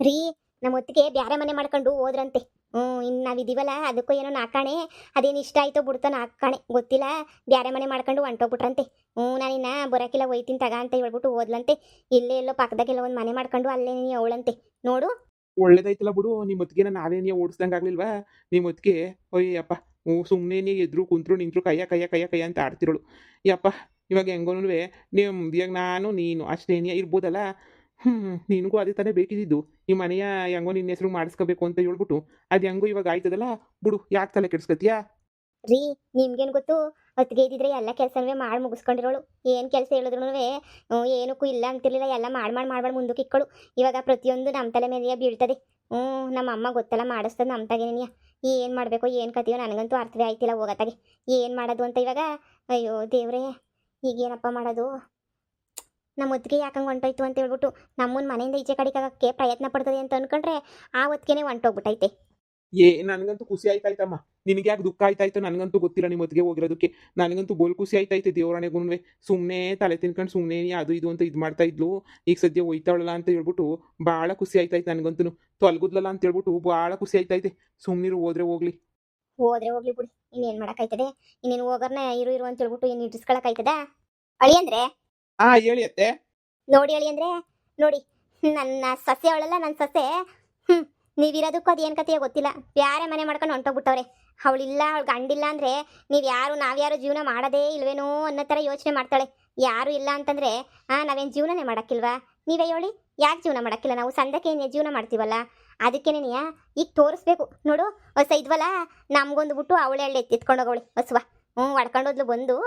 ರೀ ನಮ್ಮ ಹೊತ್ತಿಗೆ ಬ್ಯಾರೆ ಮನೆ ಮಾಡ್ಕೊಂಡು ಹೋದ್ರಂತೆ. ಹ್ಞೂ ಇನ್ನು ನಾವಿದೀವಲ್ಲ ಅದಕ್ಕೂ ಏನೋ ನಾಕಾಣೆ. ಅದೇನು ಇಷ್ಟ ಆಯ್ತೋ ಬಿಡ್ತೋ ನಾಕಾಣೆ. ಗೊತ್ತಿಲ್ಲ, ಬ್ಯಾರೆ ಮನೆ ಮಾಡ್ಕೊಂಡು ಹೊಂಟೋಗ್ಬಿಟ್ರಂತೆ. ಹ್ಞೂ ಇನ್ನ ಬರೋಕಿಲ್ಲ ಒಯ್ತೀನಿ ತಗ ಅಂತ ಹೇಳ್ಬಿಟ್ಟು ಓದ್ಲಂತೆ ಇಲ್ಲೇ ಎಲ್ಲೋ ಪಕ್ಕದಾಗೆಲ್ಲ ಒಂದು ಮನೆ ಮಾಡ್ಕೊಂಡು ಅಲ್ಲೇ ನೀ ಅವಳಂತೆ. ನೋಡು. ಒಳ್ಳೇದಾಯ್ತಲ್ಲ ಬಿಡು ನಿಮ್ಮ ನಾವೇನೇ ಓಡಿಸ್ದಂಗೆ ಆಗ್ಲಿಲ್ವಾ? ನಿಮ್ಮ ಹೊತ್ತಿಗೆ ಅಯ್ಯಪ್ಪ ಹ್ಞೂ ಸುಮ್ಮನೆ ನೀ ಎದ್ರು, ಕುಂತ್ರು, ನಿಂತ್ರು ಕೈಯ ಕೈಯ ಕೈಯ ಕೈಯ ಅಂತ ಆಡ್ತಿರೋಳು. ಯಪ್ಪ, ಇವಾಗ ಹೆಂಗೋನು ಇವಾಗ ನಾನು, ನೀನು ಅಷ್ಟೇನಿಯ ಇರ್ಬೋದಲ್ಲ? ಹ್ಞೂ ನಿನಗೂ ಅದೇ ತಾನೇ ಬೇಕಿದ್ದು ಈ ಮನೆಯ ಹೆಂಗೋ ನಿನ್ನ ಹೆಸರು ಮಾಡಿಸ್ಕೋಬೇಕು ಅಂತ ಹೇಳ್ಬಿಟ್ಟು ಅದು ಹೆಂಗೋ ಇವಾಗ ಆಯ್ತದಲ್ಲ? ಬಿಡು ಯಾಕೆ ತಲೆ ಕೆಡ್ಸ್ಕತ್ತೀಯಾ ರೀ ನಿಮ್ಗೇನು ಗೊತ್ತು? ಹೊತ್ತಿಗೆ ಇದ್ದಿದ್ರೆ ಎಲ್ಲ ಕೆಲಸನೂ ಮಾಡಿ ಮುಗಿಸ್ಕೊಂಡಿರೋಳು. ಏನು ಕೆಲಸ ಹೇಳಿದ್ರು ಏನಕ್ಕೂ ಇಲ್ಲ ಅಂತಿರ್ಲಿಲ್ಲ. ಎಲ್ಲ ಮಾಡಿ ಮಾಡಿ ಮಾಡ್ಬಾರ್ದು ಮುಂದಕ್ಕೆ ಇಕ್ಕಳು. ಇವಾಗ ಪ್ರತಿಯೊಂದು ನಮ್ಮ ತಲೆ ಮೇಲೆ ಬೀಳ್ತದೆ. ಹ್ಞೂ ನಮ್ಮ ಅಮ್ಮ ಗೊತ್ತಲ್ಲ ಮಾಡಿಸ್ತದೆ ನಮ್ಮ ತಗೇನಿಯ ಏನು ಮಾಡಬೇಕು ಏನು ಕತಿಯೋ ನನಗಂತೂ ಅರ್ಥವೇ ಆಯ್ತಿಲ್ಲ ಹೋಗತ್ತಾಗೆ ಏನು ಮಾಡೋದು ಅಂತ ಇವಾಗ? ಅಯ್ಯೋ ದೇವ್ರೇ ಈಗ ಏನಪ್ಪ ಮಾಡೋದು? ನಮ್ಮ ಒತ್ತಿಗೆ ಯಾಕಂಗೆ ಹೊಂಟೋಯ್ತು ಅಂತ ಹೇಳ್ಬಿಟ್ಟು ನಮ್ಮನ್ನ ಮನೆಯಿಂದ ಈಚೆ ಕಡಿಕಾಗಕ್ಕೆ ಪ್ರಯತ್ನ ಪಡ್ತದೆ ಅಂತ ಅನ್ಕೊಂಡ್ರೆ ಆ ಒತ್ತಿಗೆನೆ ಹೊಂಟೋಗ್ಬಿಟ್ಟೈತೆ ಏ ನನಗಂತೂ ಖುಷಿ ಆಯ್ತಾಯ್ತಮ್ಮ. ನಿನಗೆ ಯಾಕೆ ದುಃಖ ಆಯ್ತಾಯ್ತು? ನನಗಂತೂ ಗೊತ್ತಿಲ್ಲ ನಿಮ್ಮ ಒತ್ತಿಗೆ ಹೋಗಿರೋದಕ್ಕೆ. ನನಗಂತೂ ಬೋಲ್ ಖುಷಿ ಆಯ್ತೈತೆ ದೇವರಣೆಗೂ ಸುಮ್ಮನೆ ತಲೆ ತಿನ್ಕೊಂಡು ಸುಮ್ಮನೆ ಅದು ಇದು ಅಂತ ಇದು ಮಾಡ್ತಾ ಇದ್ಲು. ಈಗ ಸದ್ಯ ಹೋಯ್ತಾಳಲ್ಲ ಅಂತ ಹೇಳ್ಬಿಟ್ಟು ಭಾಳ ಖುಷಿ ಆಯ್ತಾಯ್ತು ನನಗಂತೂ ತೊಲಗುದ್ಲಲ್ಲ ಅಂತ ಹೇಳ್ಬಿಟ್ಟು ಭಾಳ ಖುಷಿ ಆಯ್ತೈತೆ ಸುಮ್ಮನಿರು ಹೋದ್ರೆ ಹೋಗ್ಲಿ. ಹೋದ್ರೆ ಹೋಗ್ಲಿ ಬಿಡಿ. ಇನ್ನೇನು ಮಾಡೋಕ್ಕಾಯ್ತದೆ? ಇನ್ನೇನು ಹೋಗೋರ್ನ ಇರು ಇರು ಅಂತ ಹೇಳ್ಬಿಟ್ಟು ಏನು ಇಟ್ಟಿಸ್ಕೊಳಕ್ಕಾಯ್ತದ ಅಳಿ ಅಂದ್ರೆ? ಆ, ಹೇಳಿ ನೋಡಿ ಅಳಿ ಅಂದ್ರೆ, ನೋಡಿ, ನನ್ನ ಸಸ್ಯ ಅವಳಲ್ಲ ನನ್ನ ಸಸ್ಯ. ಹ್ಮ್, ನೀವಿರೋದಕ್ಕೂ ಅದು ಏನು ಕತೆಯೋ ಗೊತ್ತಿಲ್ಲ. ಯಾರೇ ಮನೆ ಮಾಡ್ಕೊಂಡು ಹೊಂಟೋಗ್ಬಿಟ್ಟವ್ರೆ. ಅವಳಿಲ್ಲ, ಅವಳು ಗಂಡಿಲ್ಲ ಅಂದ್ರೆ ನೀವು ಯಾರು ನಾವ್ಯಾರು ಜೀವನ ಮಾಡದೇ ಇಲ್ವೇನೋ ಅನ್ನೋ ತರ ಯೋಚನೆ ಮಾಡ್ತಾಳೆ. ಯಾರು ಇಲ್ಲ ಅಂತಂದ್ರೆ, ಆ, ನಾವೇನ್ ಜೀವನನೇ ಮಾಡಕ್ಕಿಲ್ವಾ? ನೀವೇ ಹೇಳಿ, ಯಾಕೆ ಜೀವನ ಮಾಡೋಕ್ಕಿಲ್ಲ? ನಾವು ಸಂದಕ್ಕೆ ಜೀವನ ಮಾಡ್ತೀವಲ್ಲ? ಅದಕ್ಕೇನೆಯ ಈಗ ತೋರಿಸ್ಬೇಕು. ನೋಡು, ಹೊಸ ಇದ್ವಲ್ಲ, ನಮ್ಗೊಂದು ಬಿಟ್ಟು ಅವಳೆ ಹಳ್ಳಿ ಎತ್ತಿತ್ಕೊಂಡೋಗವಳಿ ಹೊಸವ. ಹ್ಞೂ ಹೊಡ್ಕೊಂಡೋದ್ಲು ಬಂದು.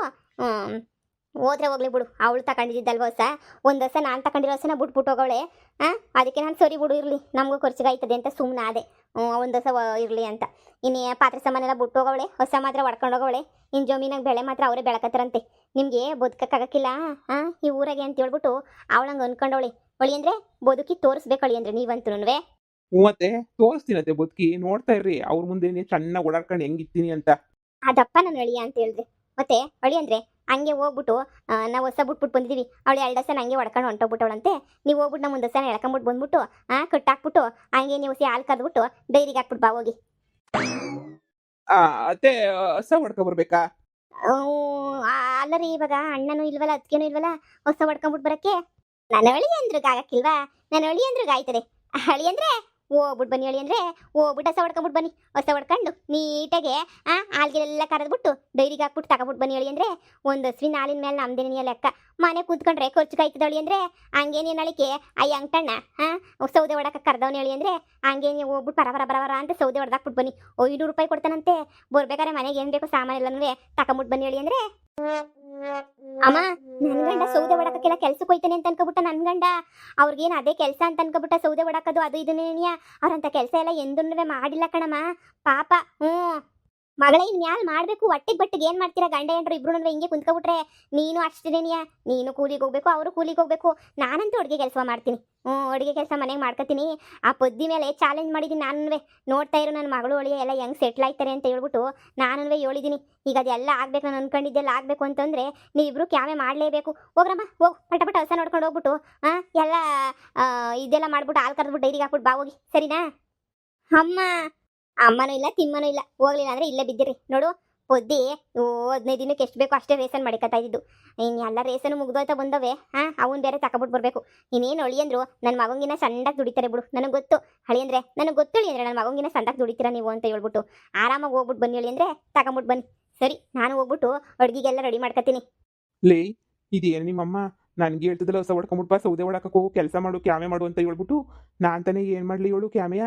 ಹೋದ್ರೆ ಹೋಗ್ಲಿ ಬಿಡು. ಅವಳು ತಗೊಂಡಿದ್ದಲ್ವ ಹೊಸ? ಒಂದು ಹೊಸ ನಾನು ತಗೊಂಡಿರೋ ಹೊಸನ ಬಿಟ್ಬಿಟ್ಟು ಹೋಗವಳೆ. ಹಾಂ ಅದಕ್ಕೆ ನಾನು ಸರಿ ಬಿಡು ಇರಲಿ. ನಮಗೂ ಖರ್ಚಿಗಾಯ್ತದೆ ಅಂತ ಸುಮ್ಮನೆ ಅದೇ ಒಂದ್ ಹೊಸ ಇರಲಿ ಅಂತ. ಇನ್ನು ಪಾತ್ರೆ ಸಾಮಾನೆಲ್ಲ ಬಿಟ್ಟು ಹೋಗವಳೆ. ಹೊಸ ಮಾತ್ರ ಹೊಡ್ಕೊಂಡು ಹೋಗವಳೆ. ಇನ್ನು ಜಮೀನಾಗ ಬೆಳೆ ಮಾತ್ರ ಅವರೇ ಬೆಳಕತ್ತರಂತೆ. ನಿಮಗೆ ಬದುಕಕ್ಕಾಗಕ್ಕಿಲ್ಲ? ಹಾಂ ಈ ಊರಾಗೆ ಅಂತ ಹೇಳ್ಬಿಟ್ಟು ಅವಳಂಗೆ ಅಂದ್ಕೊಂಡವಳೆ ಒಳಿ ಅಂದರೆ ಬದುಕಿ ತೋರಿಸ್ಬೇಕು ಅಳಿ ಅಂದ್ರೆ ನೀವಂತೂ ಮತ್ತೆ ತೋರಿಸ್ತೀನತ್ತೆ ಬದುಕಿ. ನೋಡ್ತಾ ಇರ್ರಿ. ಅವ್ರ ಮುಂದೆ ಚೆನ್ನಾಗಿ ಓಡಾಡ್ಕೊಂಡು ಹೆಂಗಿರ್ತೀನಿ ಅಂತ. ಅದಪ್ಪ ನಾನು ಅಳಿಯ ಅಂತ ಹೇಳಿದ್ರೆ ಮತ್ತೆ ಅಳಿ ಅಂದ್ರೆ ಹಂಗೆ ಹೋಗ್ಬಿಟ್ಟು ನಾವು ಹೊಸ ಬಿಟ್ಬಿಟ್ಟು ಬಂದಿದ್ದೀವಿ ಅವಳು ಎರಡು ದಸನ ಹಂಗೆ ಹೊಡ್ಕೊಂಡು ಹೊಂಟೋಗ್ಬಿಟ್ಟವಳಂತೆ. ನೀವು ಹೋಗ್ಬಿಟ್ಟು ನಮ್ಮ ಒಂದು ದಸನ ಎಳ್ಕೊಂಬಿಟ್ಟು ಬಂದ್ಬಿಟ್ಟು ಆ ಕಟ್ಟಾಕ್ಬಿಟ್ಟು ಹಂಗೆ ನೀವು ಸಿ ಹಾಲು ಕದ್ಬಿಟ್ಟು ಡೈರಿಗೆ ಹಾಕ್ಬಿಟ್ಟು ಬಾ ಹೋಗಿ. ಅದೇ ಅತ್ತೆ ಹೊಸ ಹೊಡ್ಕೊ ಬರ್ಬೇಕಾ ಅಲ್ಲ ರೀ ಇವಾಗ ಅಣ್ಣನೂ ಇಲ್ವಲ್ಲ ಅದಕ್ಕೇನು ಇಲ್ವಲ್ಲ ಹೊಸ ಹೊಡ್ಕೊಂಬಿಟ್ಟು ಬರಕ್ಕೆ? ನನ್ನ ಅಳಿ ಅಂದ್ರಿಗೆ ಆಗಕ್ಕಿಲ್ವಾ? ನನ್ನ ಅಳಿ ಅಂದ್ರಿಗೆ ಆಯ್ತದೆ. ಅಳಿ ಅಂದ್ರೆ ಹೋಗ್ಬಿಟ್ಟು ಬನ್ನಿ ಹೇಳಿ ಅಂದ್ರೆ ಹೋಗ್ಬಿಟ್ಟು ಹೊಸ ಹೊಡ್ಕೊಂಬಿಟ್ಟು ಬನ್ನಿ. ಹೊಸ ಹೊಡ್ಕೊಂಡು ನೀಟಾಗೆ, ಆ ಹಾಲ್ಗೆಲ್ಲ ಕರೆದ್ಬಿಟ್ಟು ಡೈರಿಗೆ ಹಾಕ್ಬಿಟ್ಟು ತಗೊಬಿಟ್ಟು ಬನ್ನಿ ಹೇಳಿ ಅಂದ್ರೆ ಒಂದು ಹಸುವಿನ ಹಾಲಿನ ಮೇಲೆ ನಮ್ದೇನಿಯ ಲೆಕ್ಕ. ಮನೆ ಕೂತ್ಕೊಂಡ್ರೆ ಖರ್ಚು ಕಾಯ್ತದ ಅಂದರೆ ಹಂಗೇನೇನು ಅಳಿಕೆ? ಆ ಅಂಟಣ್ಣ ಹಾ ಸೌದೆ ಹೊಡಕ್ಕೆ ಕರ್ದವನಿ ಹೇಳಿ ಅಂದ್ರೆ ಹಂಗೆ ನೀವು ಹೋಗ್ಬಿಟ್ಟು ಬರ ಬರ ಬರ ಬರ ಅಂತ ಸೌದೆ ಹೊಡೆದಾಕ್ಬಿಟ್ಟು ಬನ್ನಿ. ಐನೂರು ರೂಪಾಯಿ ಕೊಡ್ತಾನಂತೆ. ಬರ್ಬೇಕಾದ್ರೆ ಮನೆಗೆ ಏನು ಬೇಕು ಸಾಮಾನೆಲ್ಲನೂ ತಗೊಂಬಿಟ್ಟು ಬನ್ನಿ ಹೇಳಿ ಅಂದ್ರೆ ಅಮ್ಮ, ನನ್ ಗಂಡ ಸೌದೆ ಒಡಕಕ್ಕೆಲ್ಲ ಕೆಲ್ಸಕ್ಕೆ ಹೋಯ್ತಾನೆ ಅಂತ ಅನ್ಕೊಬಿಟ್ಟ ನನ್ ಗಂಡ. ಅವ್ರಿಗೇನು ಅದೇ ಕೆಲಸ ಅಂತ ಅನ್ಕೊಬಿಟ್ಟ ಸೌದೆ ಒಡಕದು, ಅದು ಇದನ್ನೇನಿಯ? ಅವ್ರಂತ ಕೆಲಸ ಎಲ್ಲ ಎಂದೂ ಮಾಡಿಲ್ಲ ಕಣಮ್ಮ. ಪಾಪ ಹ್ಞೂ ಮಗಳೇ ಇನ್ಯಾಲ್ ಮಾಡ್ಬೇಕು. ಒಟ್ಟಿಗೆ ಬಟ್ಟಿಗೆ ಏನ್ ಮಾಡ್ತೀರಾ ಗಂಡ ಹೆಂಡ್ರು ಇಬ್ರು ಹಿಂಗೆ ಕುಂತ್ಕೊಬಿಟ್ರೆ ನೀನು ಅಷ್ಟೇನಿಯ ನೀನು ಕೂಲಿಗೆ ಹೋಗ್ಬೇಕು, ಅವರು ಕೂಲಿಗೆ ಹೋಗ್ಬೇಕು. ನಾನಂತೂ ಅಡುಗೆ ಕೆಲಸ ಮಾಡ್ತೀನಿ. ಹ್ಞೂ, ಅಡುಗೆ ಕೆಲಸ ಮನೆಗೆ ಮಾಡ್ಕೊತೀನಿ. ಆ ಪದ್ದಿ ಮೇಲೆ ಚಾಲೆಂಜ್ ಮಾಡಿದ್ದೀನಿ ನಾನು ನೋಡ್ತಾ ಇರೋ ನನ್ನ ಮಗಳು ಒಳಿಯ ಎಲ್ಲ ಹೆಂಗ್ ಸೆಟ್ಲ್ ಆಯ್ತಾರೆ ಅಂತ ಹೇಳ್ಬಿಟ್ಟು ನಾನು ಹೇಳಿದ್ದೀನಿ ಈಗ ಅದೆಲ್ಲ ಆಗ್ಬೇಕು, ನಾನು ಅನ್ಕೊಂಡಿದ್ದೆಲ್ಲ ಆಗಬೇಕು ಅಂತಂದ್ರೆ ನೀವಿಬ್ರು ಕ್ಯಾಮೆ ಮಾಡಲೇಬೇಕು. ಹೋಗ್ರಮ್ಮ ಹೋಗ್. ಪಟ ಪಟ ಹೊಸ ನೋಡ್ಕೊಂಡು ಹೋಗ್ಬಿಟ್ಟು ಹಾಂ ಎಲ್ಲ ಇದೆಲ್ಲ ಮಾಡ್ಬಿಟ್ಟು ಹಾಲು ಕರೆದ್ಬಿಟ್ಟು ಡೈರಿಗೆ ಹಾಕ್ಬಿಟ್ಟು ಬಾ ಹೋಗಿ. ಸರಿನಾ? ಅಮ್ಮ ಅಮ್ಮನೂ ಇಲ್ಲ, ತಿಮ್ಮನೂ ಇಲ್ಲ. ಹೋಗ್ಲಿಲ್ಲ ಅಂದ್ರೆ ಇಲ್ಲೇ ಬಿದ್ದಿರಿ. ನೋಡು ಪೊದ್ದಿ ಓ, ಹದಿನೈದು ದಿನಕ್ಕೆ ಎಷ್ಟು ಬೇಕೋ ಅಷ್ಟೇ ರೇಸನ್ ಮಾಡಿಕತ್ತಾ ಇದ್ದು ಇನ್ನು ಎಲ್ಲ ರೇಸನ್ ಮುಗ್ದೋಯ್ತಾ ಬಂದವೆ, ಹಾಂ, ಅವನ್ ಬೇರೆ ತಗೊಬಿಟ್ಟು ಬರಬೇಕು. ಇನ್ನೇನು ಅಂದ್ರು ನನ್ನ ಮಗಂಗಿನ ಸಣ್ಣಗೆ ದುಡಿತಾರೆ ಬಿಡು. ನನಗೆ ಗೊತ್ತು. ಹಳಿ ಅಂದ್ರೆ, ನನಗೆ ಗೊತ್ತು ಅಂದ್ರೆ ನನ್ನ ಮಗಂಗಿನ ಸಣ್ಣಗೆ ದುಡಿತೀರಾ ನೀವು ಅಂತ ಹೇಳ್ಬಿಟ್ಟು. ಆರಾಮಾಗಿ ಹೋಗ್ಬಿಟ್ಟು ಬನ್ನಿ ಹೇಳಿ ಅಂದ್ರೆ ತಗೊಂಬಿಟ್ಟು ಬನ್ನಿ. ಸರಿ, ನಾನು ಹೋಗ್ಬಿಟ್ಟು ಅಡುಗೆಗೆಲ್ಲ ರೆಡಿ ಮಾಡ್ಕೊತೀನಿ ಲೇ, ಇದೇನು ನಿಮ್ಮಮ್ಮ? ನನಗೆ ಹೇಳ್ತಿದ್ದಲ್ಲ ಹೊಸ ಹೊಡ್ಕೊಂಬಿಟ್ಟು ಬಾ, ಸೌದೆ ಒಳಕೋ ಕೆಲಸ ಮಾಡು, ಕ್ಯಾಮೆ ಮಾಡು ಅಂತ ಹೇಳ್ಬಿಟ್ಟು. ನಾನು ತಾನೇ ಏನು ಮಾಡಲಿ ಹೇಳು, ಕ್ಯಾಮೆಯ?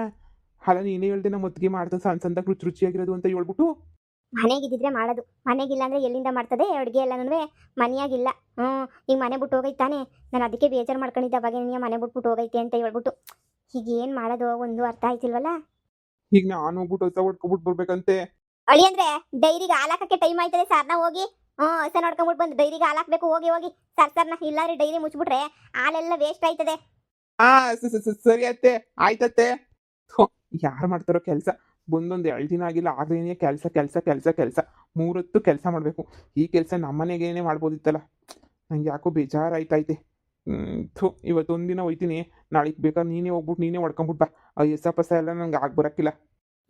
ಅಲ್ಲ ನೀನೇ ಹೇಳ್ದೆ ನಮ್ಮ ಒತ್ತಿಗೆ ಮಾಡ್ತದೆ ಸಣ್ಣ ಸಣ್ಣದಾಗ ರುಚಿ ರುಚಿಯಾಗಿರೋದು ಅಂತ ಹೇಳ್ಬಿಟ್ಟು ಮನೆಗಿದ್ದಿದ್ರೆ ಮಾಡೋದು. ಮನೆಗಿಲ್ಲ ಅಂದ್ರೆ ಎಲ್ಲಿಂದ ಮಾಡ್ತದೆ? ಅಡುಗೆ ಎಲ್ಲನೂ ಮನೆಯಾಗಿಲ್ಲ. ಹ್ಞೂ ಈಗ ಮನೆ ಬಿಟ್ಟು ಹೋಗೈತಾನೆ ನಾನು ಅದಕ್ಕೆ ಬೇಜಾರು ಮಾಡ್ಕೊಂಡಿದ್ದ. ಅವಾಗ ನೀನು ಮನೆ ಬಿಟ್ಬಿಟ್ಟು ಹೋಗೈತೆ ಅಂತ ಹೇಳ್ಬಿಟ್ಟು. ಈಗ ಏನು ಮಾಡೋದು? ಒಂದು ಅರ್ಥ ಆಯ್ತಿಲ್ವಲ್ಲ? ಈಗ ನಾನು ಹೋಗ್ಬಿಟ್ಟು ಹೊಸ ಹೊಡ್ಕೊಬಿಟ್ಟು ಬರ್ಬೇಕಂತೆ. ಅಳಿ ಅಂದ್ರೆ ಡೈರಿಗೆ ಹಾಲಾಕಕ್ಕೆ ಟೈಮ್ ಆಯ್ತದೆ. ಸರ್ನ ಹೋಗಿ ಹ್ಞೂ ಹೊಸ ನೋಡ್ಕೊಂಬಿಟ್ಟು ಬಂದು ಡೈರಿಗೆ ಹಾಲಾಕ್ಬೇಕು ಹೋಗಿ ಹೋಗಿ. ಸರ್ ಸರ್ನ ಇಲ್ಲಾಂದ್ರೆ ಡೈರಿ ಮುಚ್ಬಿಟ್ರೆ ಹಾಲೆಲ್ಲ ವೇಸ್ಟ್ ಆಯ್ತದೆ. ಆ ಸರಿ ಅತ್ತೆ. ಆಯ್ತತ್ತೆ. ಯಾರು ಮಾಡ್ತಾರೋ ಕೆಲಸ. ಒಂದೊಂದು ಎರಡು ದಿನ ಆಗಿಲ್ಲ ಆದ್ರೇನೇ ಕೆಲಸ ಕೆಲಸ ಕೆಲಸ ಕೆಲಸ. ಮೂರೊತ್ತು ಕೆಲಸ ಮಾಡಬೇಕು. ಈ ಕೆಲಸ ನಮ್ಮನೆಗೇನೆ ಮಾಡ್ಬೋದಿತ್ತಲ್ಲ. ನಂಗೆ ಯಾಕೋ ಬೇಜಾರಾಯ್ತೈತೆ. ಇವತ್ತೊಂದು ದಿನ ಹೋಯ್ತೀನಿ. ನಾಳೆಗೆ ಬೇಕಾದ್ರೆ ನೀನೇ ಹೋಗ್ಬಿಟ್ಟು ನೀನೇ ಹೊಡ್ಕೊಂಬಿಟ್ಟು ಬಾ. ಆ ಎಸ ಪಸ ಎಲ್ಲ ನಂಗೆ ಆಗಿ ಬರೋಕ್ಕಿಲ್ಲ.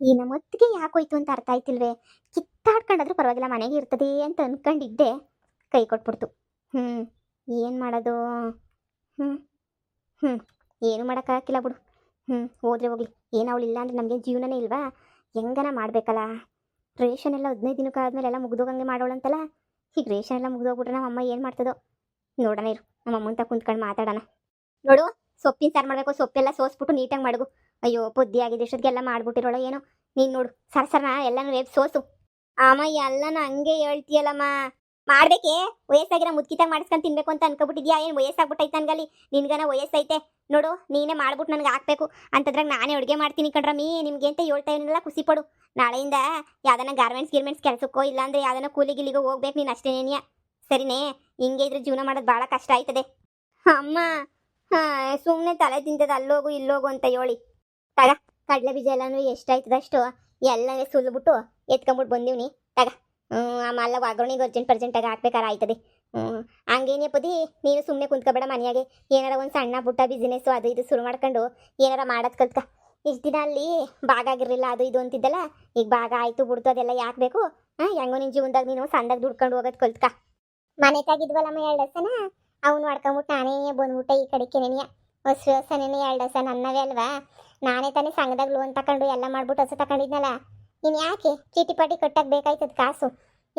ಈ ನಮ್ಮೊತ್ತಿಗೆ ಯಾಕೋಯ್ತು ಅಂತ ಅರ್ಥ ಆಯ್ತಿಲ್ವೇ? ಕಿತ್ತಾಡ್ಕೊಂಡಾದ್ರೂ ಪರವಾಗಿಲ್ಲ, ಮನೆಗೆ ಇರ್ತದೆ ಅಂತ ಅನ್ಕೊಂಡಿದ್ದೆ. ಕೈ ಕೊಟ್ಬಿಡ್ತು. ಹ್ಞೂ ಏನು ಮಾಡೋದು? ಹ್ಞೂ ಹ್ಞೂ ಏನು ಮಾಡೋಕ್ಕಾಗಿಲ್ಲ ಬಿಡು. ಹ್ಞೂ ಹೋದ್ರೆ ಹೋಗ್ಲಿ. ಏನು ಅವಳು ಇಲ್ಲ ಅಂದ್ರೆ ನಮಗೆ ಜೀವನನೇ ಇಲ್ವಾ? ಹೆಂಗನ ಮಾಡಬೇಕಲ್ಲ? ರೇಷನ್ ಎಲ್ಲ ಹದಿನೈದು ದಿನಕ್ಕೆ ಆದಮೇಲೆ ಎಲ್ಲ ಮುಗ್ದೋಗಂಗೆ ಮಾಡೋಳಂತಲ್ಲ? ಈಗ ರೇಷನ್ ಎಲ್ಲ ಮುಗ್ದೋಗ್ಬಿಟ್ರೆ ನಮ್ಮ ಅಮ್ಮ ಏನು ಮಾಡ್ತದೋ? ನೋಡೋಣ ಇರು. ನಮ್ಮ ಅಮ್ಮಂತ ಕುಂತ್ಕೊಂಡು ಮಾತಾಡೋಣ. ನೋಡು, ಸೊಪ್ಪಿನ ಸಾರು ಮಾಡಬೇಕು, ಸೊಪ್ಪೆಲ್ಲ ಸೋಸ್ಬಿಟ್ಟು ನೀಟಾಗಿ ಮಾಡಗು. ಅಯ್ಯೋ, ಬುದ್ಧಿ ಆಗಿದೆ, ಇಷ್ಟೊತ್ತಿಗೆಲ್ಲ ಮಾಡ್ಬಿಟ್ಟಿರೋಳ ಏನೋ? ನೀನು ನೋಡು, ಸರ್ ಸರ್ನ ಎಲ್ಲಾನು ರೇಪ್ ಸೋಸು. ಅಮ್ಮ ಎಲ್ಲಾನು ಹಂಗೆ ಹೇಳ್ತೀಯಲ್ಲಮ್ಮ. ಮಾಡ್ಬೇಕೆ? ವಯಸ್ಸಾಗಿರ ಮುದ್ಕಿತಾಗ ಮಾಡಿಸ್ಕೊಂಡು ತಿನ್ಬೇಕು ಅಂತ ಅನ್ಕೊಬಿಟ್ಟಿದ್ಯಾ? ಏನು ವಯಸ್ಸಾಗ್ಬಿಟ್ಟೈತೆ ನನ್ಗಲ್ಲಿ? ನಿನ್ಗನ ವಯಸ್ಸೈತೆ. ನೋಡು, ನೀನೇ ಮಾಡ್ಬಿಟ್ಟು ನನಗೆ ಹಾಕ್ಬೇಕು. ಅಂತದ್ರಾಗ ನಾನೇ ಅಡುಗೆ ಮಾಡ್ತೀನಿ ಕಣ್ರಮ್ಮಿ ನಿಮ್ಗೆ ಅಂತ ಹೇಳ್ತಾ ಏನಿಲ್ಲ ಖುಷಿ ಪಡು. ನಾಳೆಯಿಂದ ಯಾವ್ದನ ಗಾರ್ಮೆಂಟ್ಸ್ ಗಿರ್ಮೆಂಟ್ಸ್ ಕೆಲಸಕ್ಕೋ ಇಲ್ಲಾಂದ್ರೆ ಯಾವ್ದನ ಕೂಲಿ ಗಿಲಿಗೋ ಹೋಗ್ಬೇಕು ನೀನು ಅಷ್ಟೇನೇನಿಯ ಸರಿನೇ? ಹಿಂಗೆ ಇದ್ರೆ ಜೀವನ ಮಾಡೋದು ಭಾಳ ಕಷ್ಟ ಆಯ್ತದೆ. ಅಮ್ಮ, ಹಾಂ ಸುಮ್ಮನೆ ತಲೆ ತಿಂತದ ಅಲ್ಲೋಗು, ಇಲ್ಲೋಗು ಅಂತ ಹೇಳಿ. ತಗ, ಕಡಲೆ ಬೀಜ ಎಲ್ಲಾನು ಎಷ್ಟಾಯ್ತದಷ್ಟು? ಎಲ್ಲ ಸುಲ್ಬಿಟ್ಟು ಎತ್ಕೊಂಬಿಟ್ಟು ಬಂದೀವ್ನಿ. ಆಮೇಲೆ ಒಗ್ಗರಣೆಗೆ ಅರ್ಜೆಂಟ್ ಪರ್ಜೆಂಟಾಗಿ ಹಾಕ್ಬೇಕಾರೆ ಆಯ್ತದೆ ಹ್ಞೂ ಹಂಗೇನೇ ಪದಿ ನೀನು ಸುಮ್ಮನೆ ಕುಂತ್ಕೊಬೇಡ ಮನೆಯಾಗೆ. ಏನಾರ ಒಂದು ಸಣ್ಣ ಪುಟ್ಟ ಬಿಸ್ನೆಸ್ಸು ಅದು ಇದು ಶುರು ಮಾಡ್ಕೊಂಡು ಏನಾರ ಮಾಡೋದು ಕಲ್ತ್ಕ. ಇಷ್ಟು ದಿನ ಅಲ್ಲಿ ಭಾಗ ಆಗಿರಲಿಲ್ಲ, ಅದು ಇದು ಅಂತಿದ್ದಲ್ಲ, ಈಗ ಭಾಗ ಆಯಿತು ಬಿಡ್ತು ಅದೆಲ್ಲ ಯಾಕೆ ಬೇಕು? ಹಾಂ, ಹೆಂಗೋ ನಿನ್ ಜೀವನದಾಗ ನೀನು ಸಂದಾಗ ದುಡ್ಕೊಂಡು ಹೋಗೋದು ಕಲ್ತ್ಕ. ಮನೆ ತಾಗಿದ್ವಲ್ಲಮ್ಮ ಎರಡು ಸನ ಅವ್ನು ಮಾಡ್ಕೊಂಬಿಟ್ಟು ನಾನೇ ಬಂದ್ಬಿಟ್ಟೆ ಈ ಕಡೆಗೆ ನೆನೆಯ ಹೊಸ ಹೊಸನೇ ಎರಡು ಸನ ನನ್ನವೇ ಅಲ್ವಾ? ನಾನೇ ತಾನೇ ಸಂಘದಾಗ ಲೋನ್ ತಕೊಂಡು ಎಲ್ಲ ಮಾಡ್ಬಿಟ್ಟು ಹೊಸ ತಗೊಂಡಿದ್ನಲ್ಲ ನೀನು ಯಾಕೆ ಚೀಟಿ ಪಾಟಿ ಕಟ್ಟಕ್ಕೆ ಬೇಕಾಯ್ತದ ಕಾಸು?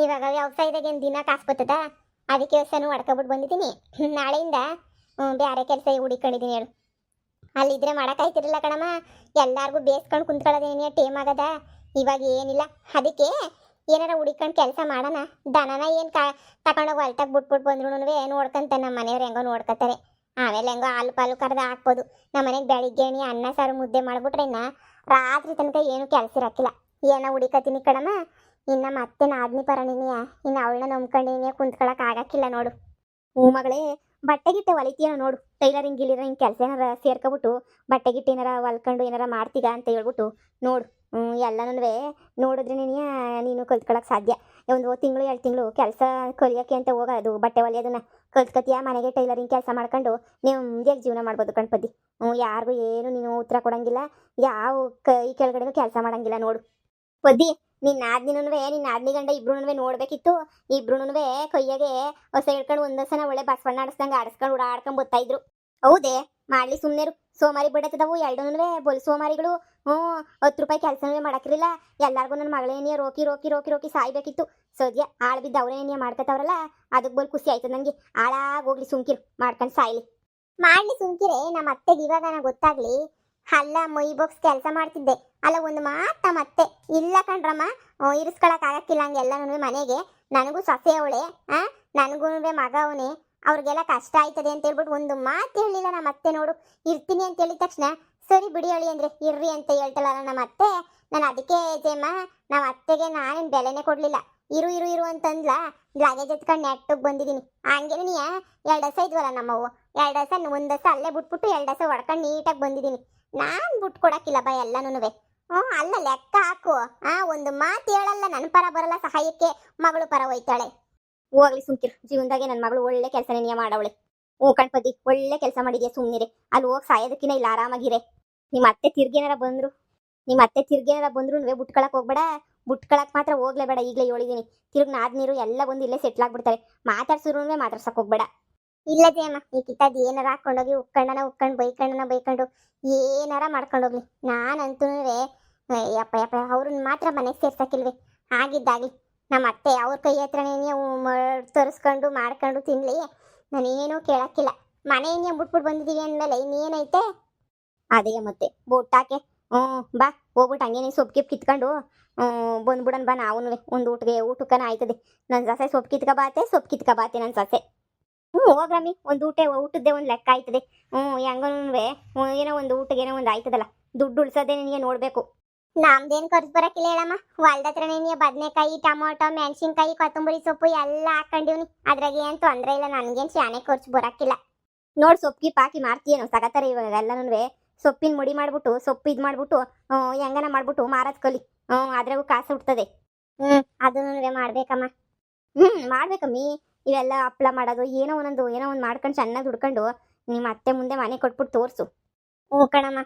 ಇವಾಗ ವ್ಯವಸಾಯದಾಗ ಏನು ದಿನ ಕಾಸು ಬರ್ತದ ಅದಕ್ಕೆ ಕೆಲಸನೂ ಹೊಡ್ಕೊಬಿಟ್ಟು ಬಂದಿದ್ದೀನಿ. ನಾಳೆಯಿಂದ ಬೇರೆ ಕೆಲಸ ಹುಡಿಕೊಂಡಿದ್ದೀನಿ ಹೇಳು. ಅಲ್ಲಿದ್ರೆ ಮಾಡೋಕ್ಕಾಯ್ತಿರಲ್ಲ ಕಣಮ್ಮ. ಎಲ್ಲಾರ್ಗೂ ಬೇಸ್ಕೊಂಡು ಕುಂತ್ಕೊಳ್ಳೋದೇನೇ ಟೇಮ್ ಆಗದ? ಇವಾಗ ಏನಿಲ್ಲ. ಅದಕ್ಕೆ ಏನಾರ ಹುಡಿಕೊಂಡು ಕೆಲಸ ಮಾಡೋಣ. ದನನ ಏನು ಕಾ ತಗೊಂಡೋಗಿ ಹೊಲ್ತಾಗ ಬಿಟ್ಬಿಟ್ಟು ಬಂದ್ರು ನೋಡ್ಕೊಂತ ನಮ್ಮ ಮನೆಯವ್ರು ಹೆಂಗೋ ನೋಡ್ಕೊತಾರೆ ಆಮೇಲೆ ಹೆಂಗೋ ಹಾಲು ಪಾಲು ಕರೆದು ಹಾಕ್ಬೋದು. ನಮ್ಮ ಮನೆಗೆ ಬೆಳಿಗ್ಗೆ ಎಣ್ಣೆ, ಅನ್ನ, ಸಾರು, ಮುದ್ದೆ ಮಾಡಿಬಿಟ್ರೆ ರಾತ್ರಿ ತನಕ ಏನು ಕೆಲಸ ಇರಕ್ಕಿಲ್ಲ ಏನೋ ಹುಡಿಕತೀನಿ ಕಣಮ್ಮ? ಇನ್ನು ಮತ್ತೆ ನಾದ್ನಿ ಪರಣಿನಿಯ, ಇನ್ನು ಅವಳನ್ನ ನಂಬ್ಕೊಂಡಿನಿಯ ಕುಂತ್ಕೊಳಕ್ ಆಗಕ್ಕಿಲ್ಲ ನೋಡು. ಹ್ಞೂ ಮಗಳೇ ಬಟ್ಟೆ ಗಿಟ್ಟೆ ನೋಡು. ಟೈಲರಿಂಗ್, ಗಿಲಿರಿಂಗ್ ಕೆಲಸ ಏನಾರ ಸೇರ್ಕೊಬಿಟ್ಟು ಬಟ್ಟೆ ಗಿಟ್ಟೆ ಏನಾರ ಹೊಲ್ಕೊಂಡು ಏನಾರ ಮಾಡ್ತೀಗ ಅಂತ ಹೇಳ್ಬಿಟ್ಟು ನೋಡು. ಹ್ಞೂ ಎಲ್ಲನೂ ನೋಡಿದ್ರೆ ನೀನು ಕಲ್ತ್ಕೊಳಕ್ ಸಾಧ್ಯ. ಒಂದು ತಿಂಗಳು, ಎರಡು ತಿಂಗಳು ಕೆಲಸ ಕಲಿಯೋಕೆ ಅಂತ ಹೋಗೋದು ಬಟ್ಟೆ ಹೊಲಿಯೋದನ್ನ ಕಲ್ತ್ಕೊತೀಯ, ಮನೆಗೆ ಟೈಲರಿಂಗ್ ಕೆಲಸ ಮಾಡ್ಕೊಂಡು ನೀವು ಮುಂದೆ ಜೀವನ ಮಾಡ್ಬೋದು ಗಣಪತಿ. ಹ್ಞೂ, ಯಾರಿಗೂ ಏನು ನೀನು ಉತ್ತರ ಕೊಡಂಗಿಲ್ಲ, ಯಾವ ಕೈ ಕೆಳಗಡೆನೂ ಕೆಲಸ ಮಾಡಂಗಿಲ್ಲ ನೋಡು. ಪದ್ದಿ ನಿನ್ನ ಆದ್ನಿನೂ ನಿನ್ನ ಆದ್ನಿ ಗಂಡ ಇಬ್ರು ನೋಡ್ಬೇಕಿತ್ತು. ಇಬ್ರು ಕೈಯಾಗೆ ಹೊಸ ಹಿಡ್ಕೊಂಡು ಒಂದಸನ ಒಳ್ಳೆ ಬಸವಣ್ಣ ಆಡಿಸ್ದಂಗೆ ಆಡಿಸ್ಕೊಂಡು ಓಡಾಡ್ಕೊಂಡು ಬರ್ತಾ ಇದ್ರು. ಹೌದೇ, ಮಾಡ್ಲಿ ಸುಮ್ಮನೆ ಸೋಮಾರಿ ಬಿಡತ್ತದವು ಎರಡೂ ಬೊಲ್ ಸೋಮಾರಿಗಳು. ಹ್ಞೂ, ಹತ್ತು ರೂಪಾಯಿ ಕೆಲಸನೂ ಮಾಡಕ್ರಿಲ್ಲ. ಎಲ್ಲಾರ್ಗು ನನ್ನ ಮಗಳೇನಿಯ ರೋಕಿ ರೋಕಿ ರೋಕಿ ರೋಕಿ ಸಾಯ್ಬೇಕಿತ್ತು. ಸದ್ಯ ಆಳ್ ಬಿದ್ದ ಅವ್ರೇನಿಯ ಮಾಡ್ಕೊತಾವ್ರಲ್ಲ ಅದಕ್ಕೆ ಬೋಲ್ ಖುಷಿ ಆಯ್ತದ ನನಗೆ ಆಳಾಗ್ ಹೋಗ್ಲಿ ಸುಮ್ಕಿರು, ಮಾಡ್ಕೊಂಡು ಸಾಯ್ಲಿ. ಮಾಡ್ಲಿ ಸುಮ್ಕಿರೆ ನಮ್ಮ ಅತ್ತೆಗೆ ಇವಾಗ ನನಗೆ ಗೊತ್ತಾಗ್ಲಿ. ಅಲ್ಲ, ಮೈ ಬಾಕ್ಸ್ ಕೆಲಸ ಮಾಡ್ತಿದ್ದೆ. ಅಲ್ಲ, ಒಂದು ಮಾತ ಮತ್ತೆ. ಇಲ್ಲ ಕಣ್ರಮ್ಮ ಇರಿಸ್ಕೊಳಕ್ ಆಗಕ್ಕಿಲ್ಲ ಹಂಗೆಲ್ಲನೂ ಮನೆಗೆ. ನನಗೂ ಸೊಸೆ ಅವಳೆ, ಆ? ನನಗೂ ಮಗ ಅವನೇ. ಅವ್ರಿಗೆಲ್ಲ ಕಷ್ಟ ಆಯ್ತದೆ ಅಂತ ಹೇಳ್ಬಿಟ್ಟು ಒಂದು ಮಾತು ಹೇಳಿಲ್ಲ ನಮ್ಮ ಅತ್ತೆ ನೋಡು. ಇರ್ತೀನಿ ಅಂತ ಹೇಳಿದ ತಕ್ಷಣ, ಸರಿ ಬಿಡಿ ಹೇಳಿ ಅಂದ್ರೆ, ಇರ್ರಿ ಅಂತ ಹೇಳ್ತಾಳಲ್ಲ ನಮ್ಮ ಅತ್ತೆ ನಾನು ಅದಕ್ಕೆ ಜೇಮ್ಮ ನಮ್ಮ ಅತ್ತೆಗೆ ನಾನೇನು ಬೆಲೆನೇ ಕೊಡ್ಲಿಲ್ಲ. ಇರು ಇರು ಇರು ಅಂತಂದ್ಲ. ಲಗೇಜ್ ಎತ್ಕೊಂಡು ನೆಟ್ಟಿಗೆ ಬಂದಿದ್ದೀನಿ ಹಂಗೆ ನೀ ಎರಡು ದಸ ಇದ್ವಲ್ಲ ನಮ್ಮವು ಎರಡು ದಸ ಒಂದು ದಸ ಅಲ್ಲೇ ಬಿಟ್ಬಿಟ್ಟು ಎರಡು ದಸ ಹೊಡ್ಕೊಂಡು ನೀಟಾಗಿ ಬಂದಿದ್ದೀನಿ ನಾನು ದುಡ್ಡು ಕೊಡಕ್ಕಿಲ್ಲ ಬಾ ಎಲ್ಲನೂ ಹ್ಞೂ, ಅಲ್ಲ ಲೆಕ್ಕ ಹಾಕು. ಆ, ಒಂದು ಮಾತು ಹೇಳಲ್ಲ ನನ್ನ ಪರ ಬರಲ್ಲ, ಸಹಾಯಕ್ಕೆ ಮಗಳು ಪರ ಹೋಯ್ತಾಳೆ. ಹೋಗ್ಲಿ ಸುಮ್ಕಿರು, ಜೀವನದಾಗೆ ನನ್ನ ಮಗಳು ಒಳ್ಳೆ ಕೆಲಸ ನೀ ಮಾಡವಳೆ. ಓ ಕಣ್ಪತಿ ಒಳ್ಳೆ ಕೆಲಸ ಮಾಡಿದ್ಯಾ ಸುಮ್ಮನಿರೆ ಅಲ್ಲಿ ಹೋಗಿ ಸಾಯೋದಕ್ಕಿನ ಇಲ್ಲ, ಆರಾಮಾಗಿರೆ. ನಿಮ್ಮ ಅತ್ತೆ ತಿರ್ಗೇನಾರ ಬಂದ್ರು. ನಿಮ್ಮ ಅತ್ತೆ ತಿರ್ಗೇನಾರ ಬಂದ್ರು ನೀವೇ ಬುಟ್ಕೊಳಕ್ ಹೋಗ್ಬೇಡ. ಬುಟ್ಕೊಳಕ್ ಮಾತ್ರ ಹೋಗ್ಲೇಬೇಡ, ಈಗಲೇ ಹೇಳಿದೀನಿ. ತಿರುಗಿ ನಾದ್ ನೀರು ಎಲ್ಲ ಬಂದು ಇಲ್ಲೇ ಸೆಟ್ಲ್ ಆಗ್ಬಿಡ್ತಾರೆ. ಮಾತಾಡ್ಸಿದ್ರು ಮಾತಾಡ್ಸಕ್ ಹೋಗ್ಬೇಡ. ಇಲ್ಲ ಅಮ್ಮ, ಈ ಕಿತ್ತದ್ ಏನಾರ ಹಾಕೊಂಡೋಗಿ ಉಕ್ಕಂಡನ ಉಕ್ಕಂಡು ಬೈಕಂಡನ ಬೈಕೊಂಡು ಏನಾರ ಮಾಡ್ಕೊಂಡೋಗ್ಲಿ. ನಾನಂತೂ ಯಪ್ಪ ಯಪ್ಪ ಅವ್ರನ್ನ ಮಾತ್ರ ಮನೆಗೆ ಸೇರ್ಸಕ್ಕಿಲ್ವಿ? ಆಗಿದ್ದಾಗ್ಲಿ ನಮ್ಮ ಅತ್ತೆ ಅವ್ರ ಕೈ ಹತ್ರನೇ ತರಿಸ್ಕೊಂಡು ಮಾಡ್ಕೊಂಡು ತಿನ್ಲಿ. ನಾನೇನೂ ಕೇಳಕ್ಕಿಲ್ಲ. ಮನೆಯನ್ನೇ ಬಿಟ್ಬಿಟ್ಟು ಬಂದಿದ್ದೀವಿ ಅಂದಮೇಲೆ ಇನ್ನೇನೈತೆ? ಅದೇ ಮತ್ತೆ ಬೊಟ್ಟಾಕೆ ಹ್ಞೂ ಬಾ ಹೋಗ್ಬಿಟ್ಟು ಹಂಗೇನೆ ಸೊಪ್ಪು ಕಿಪ್ ಕಿತ್ಕೊಂಡು ಬಂದ್ಬಿಡೋಣ ಬಾ ನಾವು ಒಂದು ಊಟಗೆ ಊಟಕ್ಕನ ಆಯ್ತದೆ. ನನ್ನ ಸಸೆ ಸೊಪ್ಪು ಕಿತ್ಕ ಬಾತೆ ಸೊಪ್ಪು ಕಿತ್ಕ ಬಾತೆ ನನ್ನ ಸೊಸೆ. ಹ್ಞೂ ಹೋಗ್ರಮ್ಮಿ ಒಂದು ಊಟ ಊಟದ್ದೇ ಒಂದು ಲೆಕ್ಕ ಆಯ್ತದೆ. ಹ್ಞೂ ಹೆಂಗನೂ ಏನೋ ಒಂದು ಊಟಕ್ಕೆ ಏನೋ ಒಂದು ಆಯ್ತದಲ್ಲ. ದುಡ್ಡು ಉಳ್ಸೋದೇ ನಿನಗೆ ನೋಡಬೇಕು. ನಮ್ದೇನು ಖರ್ಚು ಬರಕ್ಕಿಲ್ಲ ಹೇಳಮ್ಮ. ಹೊಲ್ದ ಹತ್ರನೇ ಬದನೆಕಾಯಿ ಟೊಮೊಟೊ ಮೆಣಸಿನ್ಕಾಯಿ ಕೊತ್ತಂಬರಿ ಸೊಪ್ಪು ಎಲ್ಲ ಹಾಕೊಂಡಿವ್ನಿ. ಅದ್ರಾಗ ಏನು ತೊಂದರೆ ಇಲ್ಲ ನನಗೇನು ಶಾನೆ ಖರ್ಚು ಬರಕ್ಕಿಲ್ಲ. ನೋಡ್ ಸೊಪ್ಪಿ ಪಾಕಿ ಮಾರ್ತೀಯೇನೋ ಸಗತ್ತಾರೆ ಇವಾಗ ಎಲ್ಲನೂ ಸೊಪ್ಪಿನ ಮುಡಿ ಮಾಡ್ಬಿಟ್ಟು ಸೊಪ್ಪು ಇದು ಮಾಡ್ಬಿಟ್ಟು ಹೆಂಗನ ಮಾಡ್ಬಿಟ್ಟು ಮಾರದ್ ಕಲಿ. ಹ್ಞೂ ಅದ್ರಾಗೂ ಕಾಸು ಹುಡ್ತದೆ ಹ್ಞೂ ಅದನ್ನು ಮಾಡಬೇಕಮ್ಮ. ಹ್ಞೂ ಮಾಡ್ಬೇಕಮ್ಮಿ. ಇವೆಲ್ಲ ಹಪ್ಳ ಮಾಡೋದು, ಏನೋ ಒಂದೊಂದು, ಏನೋ ಒಂದು ಮಾಡ್ಕೊಂಡು, ಚೆನ್ನಾಗಿ ಹುಡ್ಕೊಂಡು ನಿಮ್ಮ ಅತ್ತೆ ಮುಂದೆ ಮನೆ ಕೊಟ್ಬಿಟ್ಟು ತೋರಿಸು. ಓ ಕಣಮ್ಮ.